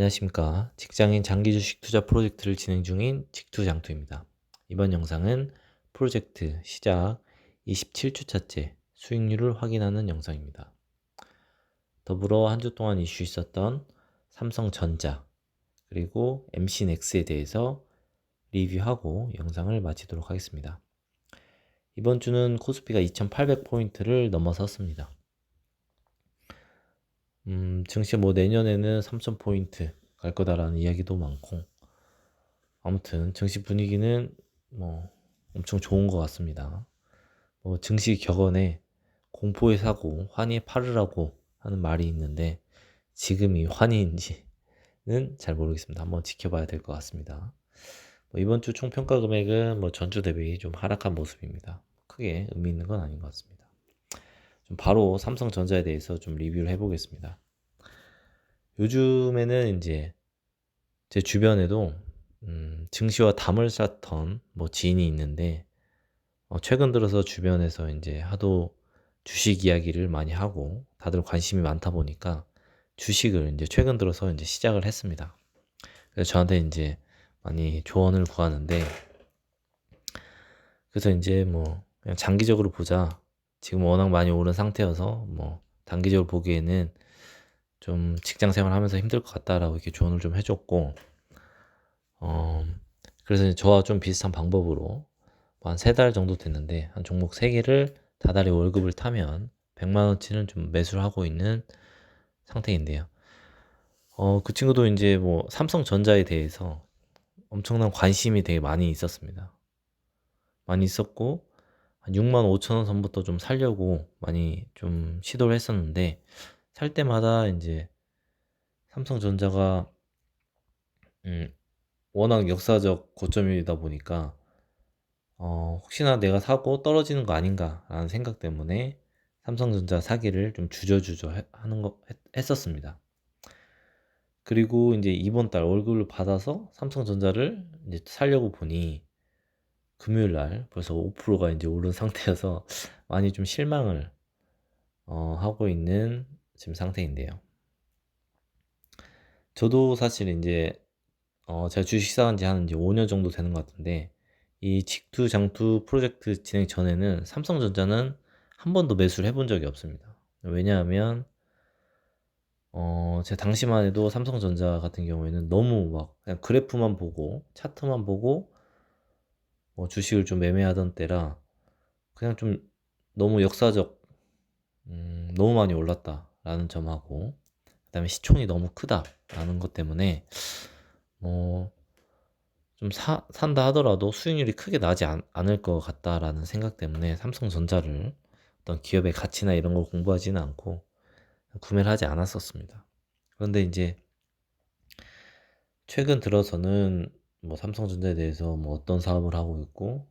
안녕하십니까. 직장인 장기 주식 투자 프로젝트를 진행 중인 직투장투입니다. 이번 영상은 프로젝트 시작 27주차째 수익률을 확인하는 영상입니다. 더불어 한 주 동안 이슈 있었던 삼성전자 그리고 MC넥스에 대해서 리뷰하고 영상을 마치도록 하겠습니다. 이번 주는 코스피가 2800포인트를 넘어섰습니다. 음, 증시 뭐 내년에는 3,000포인트 갈 거다라는 이야기도 많고, 아무튼 증시 분위기는 뭐 엄청 좋은 것 같습니다. 뭐 증시 격언에 공포의 사고, 환희의 파르라고 하는 말이 있는데, 지금이 환희인지는 잘 모르겠습니다. 한번 지켜봐야 될 것 같습니다. 뭐 이번 주 총평가 금액은 뭐 전주 대비 좀 하락한 모습입니다. 크게 의미 있는 건 아닌 것 같습니다. 좀 바로 삼성전자에 대해서 좀 리뷰를 해보겠습니다. 요즘에는 이제 제 주변에도 음, 증시와 담을 쌓던 뭐 지인이 있는데 어, 최근 들어서 주변에서 이제 하도 주식 이야기를 많이 하고 다들 관심이 많다 보니까 주식을 이제 최근 들어서 이제 시작을 했습니다. 그래서 저한테 이제 많이 조언을 구하는데 그래서 이제 뭐 그냥 장기적으로 보자 지금 워낙 많이 오른 상태여서 뭐 단기적으로 보기에는 좀 직장 생활 하면서 힘들 것 같다라고 이렇게 조언을 좀 해줬고 어 그래서 저와 좀 비슷한 방법으로 한세 달 정도 됐는데 한 종목 세 개를 다달이 월급을 타면 100만 원치는 좀 매수를 하고 있는 상태인데요. 어, 그 친구도 이제 뭐 삼성전자에 대해서 엄청난 관심이 되게 많이 있었습니다. 많이 있었고 한 6만 5천 원 선부터 좀 살려고 많이 좀 시도를 했었는데 살 때마다 이제 삼성전자가 음, 워낙 역사적 고점이다 보니까 어, 혹시나 내가 사고 떨어지는 거 아닌가라는 생각 때문에 삼성전자 사기를 좀 주저주저 하는 거 했, 었습니다. 그리고 이제 이번 달 월급을 받아서 삼성전자를 이제 살려고 보니 금요일 날 벌써 5%가 이제 오른 상태여서 많이 좀 실망을 어, 하고 있는 지금 상태인데요. 저도 사실 이제 어, 제가 주식 사한 지한 이제 5년 정도 되는 것 같은데 이 직투 장투 프로젝트 진행 전에는 삼성전자는 한 번도 매수를 해본 적이 없습니다. 왜냐하면 어, 제가 당시만 해도 삼성전자 같은 경우에는 너무 막 그냥 그래프만 보고 차트만 보고 뭐 주식을 좀 매매하던 때라 그냥 좀 너무 역사적 음, 너무 많이 올랐다라는 점하고 그다음에 시총이 너무 크다라는 것 때문에 뭐 좀 산다 하더라도 수익률이 크게 나지 않, 않을 것 같다라는 생각 때문에 삼성전자를 어떤 기업의 가치나 이런 걸 공부하지는 않고 구매를 하지 않았었습니다. 그런데 이제 최근 들어서는 뭐 삼성전자에 대해서 뭐 어떤 사업을 하고 있고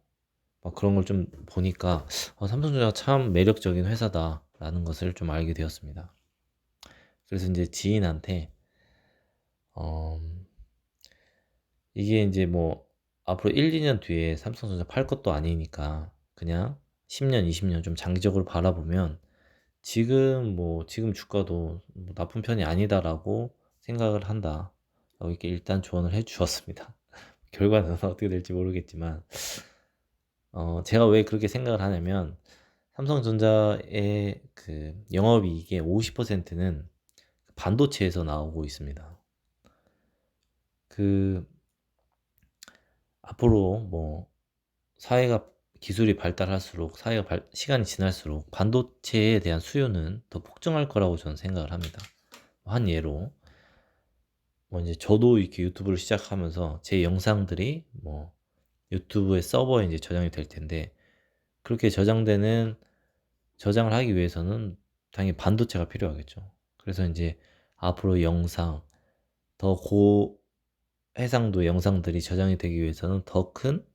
막 그런 걸 좀 보니까 어, 삼성전자가 참 매력적인 회사다라는 것을 좀 알게 되었습니다. 그래서 이제 지인한테 어, 이게 이제 뭐 앞으로 1, 2년 뒤에 삼성전자 팔 것도 아니니까 그냥 10년, 20년 좀 장기적으로 바라보면 지금 뭐 지금 주가도 뭐 나쁜 편이 아니다라고 생각을 한다. 이렇게 일단 조언을 해 주었습니다. 결과는 어떻게 될지 모르겠지만 어, 제가 왜 그렇게 생각을 하냐면 삼성전자의 그 영업이익의 50%는 반도체에서 나오고 있습니다. 그 앞으로 뭐 사회가 기술이 발달할수록 사회가 발, 시간이 지날수록 반도체에 대한 수요는 더 폭증할 거라고 저는 생각을 합니다. 한 예로 뭐 이제 저도 이렇게 유튜브를 시작하면서 제 영상들이 뭐 유튜브의 서버에 이제 저장이 될 텐데 그렇게 저장되는 저장을 하기 위해서는 당연히 반도체가 필요하겠죠. 그래서 이제 앞으로 영상 더 고 해상도 영상들이 저장이 되기 위해서는 더 큰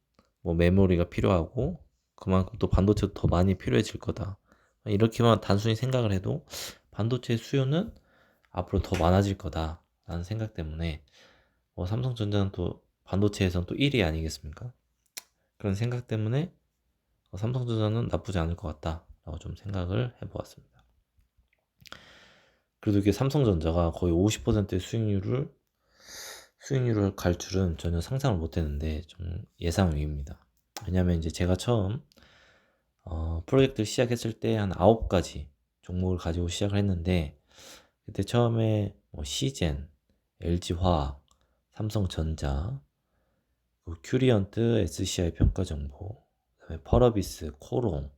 뭐 메모리가 필요하고 그만큼 또 반도체도 더 많이 필요해질 거다. 이렇게만 단순히 생각을 해도 반도체 수요는 앞으로 더 많아질 거다. 라는 생각 때문에 뭐 삼성전자는 또 반도체에서는 또 1위 아니겠습니까? 그런 생각 때문에 어, 삼성전자는 나쁘지 않을 것 같다라고 좀 생각을 해보았습니다. 그래도 이게 삼성전자가 거의 50%의 수익률을 수익률을 갈 줄은 전혀 상상을 못 했는데 좀 예상 외입니다. 왜냐면 이제 제가 처음 어, 프로젝트를 시작했을 때 한 9가지 종목을 가지고 시작을 했는데 그때 처음에 뭐 시젠, LG화학, 삼성전자, 그 큐리언트, SCI 평가 정보, 그다음에 펄어비스, 코롱,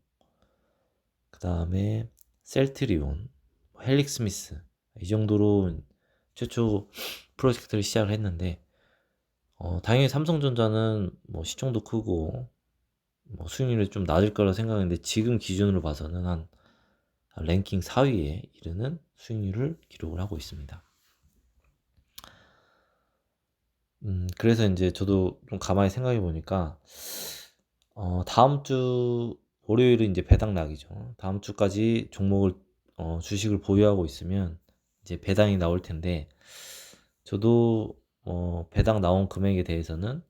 그 다음에 셀트리온, 뭐 헬릭스미스 이 정도로 최초 프로젝트를 시작을 했는데 어, 당연히 삼성전자는 뭐 시총도 크고 뭐 수익률이 좀 낮을 거라 생각했는데 지금 기준으로 봐서는 한 랭킹 4위에 이르는 수익률을 기록을 하고 있습니다. 음, 그래서 이제 저도 좀 가만히 생각해 보니까 어, 다음 주 월요일은 이제 배당 낙이죠. 다음 주까지 종목을 어, 주식을 보유하고 있으면 이제 배당이 나올 텐데 저도 어, 배당 나온 금액에 대해서는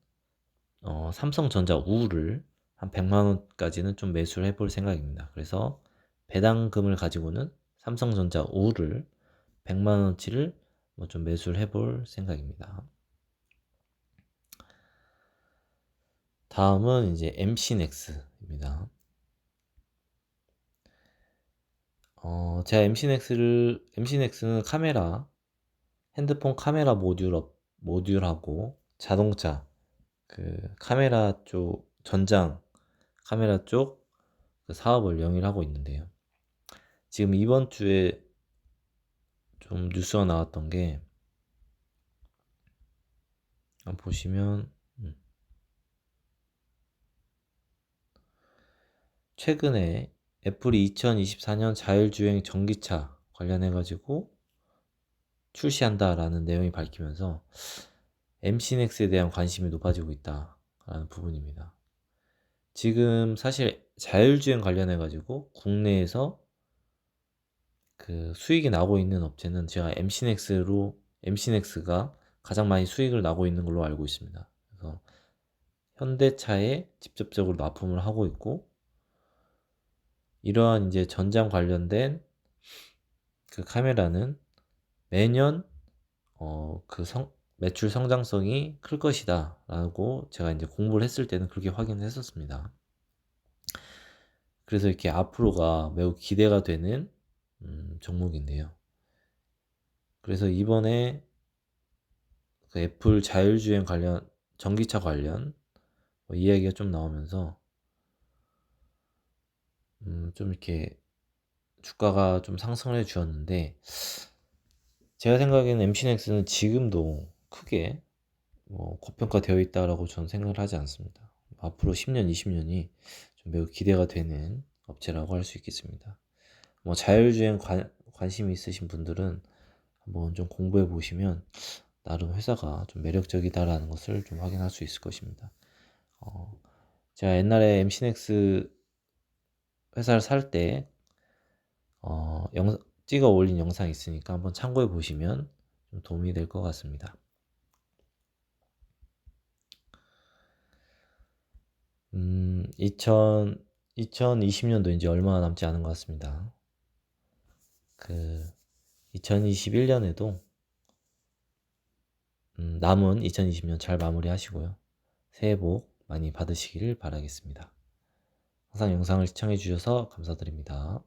어, 삼성전자 우를 한 100만 원까지는 좀 매수를 해 볼 생각입니다. 그래서 배당금을 가지고는 삼성전자 우를 100만 원치를 뭐 좀 매수를 해 볼 생각입니다. 다음은 이제 MC넥스입니다. 어, 제가 MC넥스를 MC넥스는 카메라 핸드폰 카메라 모듈 업, 모듈하고 자동차 그 카메라 쪽 전장 카메라 쪽 그 사업을 영위하고 있는데요. 지금 이번 주에 좀 뉴스가 나왔던 게 보시면 음. 최근에 애플이 2024년 자율주행 전기차 관련해 가지고 출시한다라는 내용이 밝히면서 MC넥스에 대한 관심이 높아지고 있다라는 부분입니다. 지금 사실 자율주행 관련해 가지고 국내에서 그 수익이 나고 있는 업체는 제가 MC넥스로 MC넥스가 가장 많이 수익을 나고 있는 걸로 알고 있습니다. 그래서 현대차에 직접적으로 납품을 하고 있고 이러한 이제 전장 관련된 그 카메라는 매년 어 그 성, 매출 성장성이 클 것이다 라고 제가 이제 공부를 했을 때는 그렇게 확인을 했었습니다. 그래서 이렇게 앞으로가 매우 기대가 되는 음, 종목인데요. 그래서 이번에 그 애플 자율주행 관련 전기차 관련 뭐 이야기가 좀 나오면서 음, 좀 이렇게 주가가 좀 상승을 해 주었는데 제가 생각에는 MC넥스는 지금도 크게 뭐 고평가되어 있다라고 저는 생각을 하지 않습니다. 앞으로 10년, 20년이 좀 매우 기대가 되는 업체라고 할 수 있겠습니다. 뭐 자율주행 관, 관심이 있으신 분들은 한번 좀 공부해 보시면 나름 회사가 좀 매력적이다라는 것을 좀 확인할 수 있을 것입니다. 어, 제가 옛날에 MC넥스 회사를 살때 어, 영, 찍어 올린 영상이 있으니까 한번 참고해 보시면 좀 도움이 될 것 같습니다. 음, 2000, 2020년도 이제 얼마 남지 않은 것 같습니다. 그, 2021년에도, 음, 남은 2020년 잘 마무리 하시고요. 새해 복 많이 받으시길 바라겠습니다. 항상 영상을 시청해 주셔서 감사드립니다.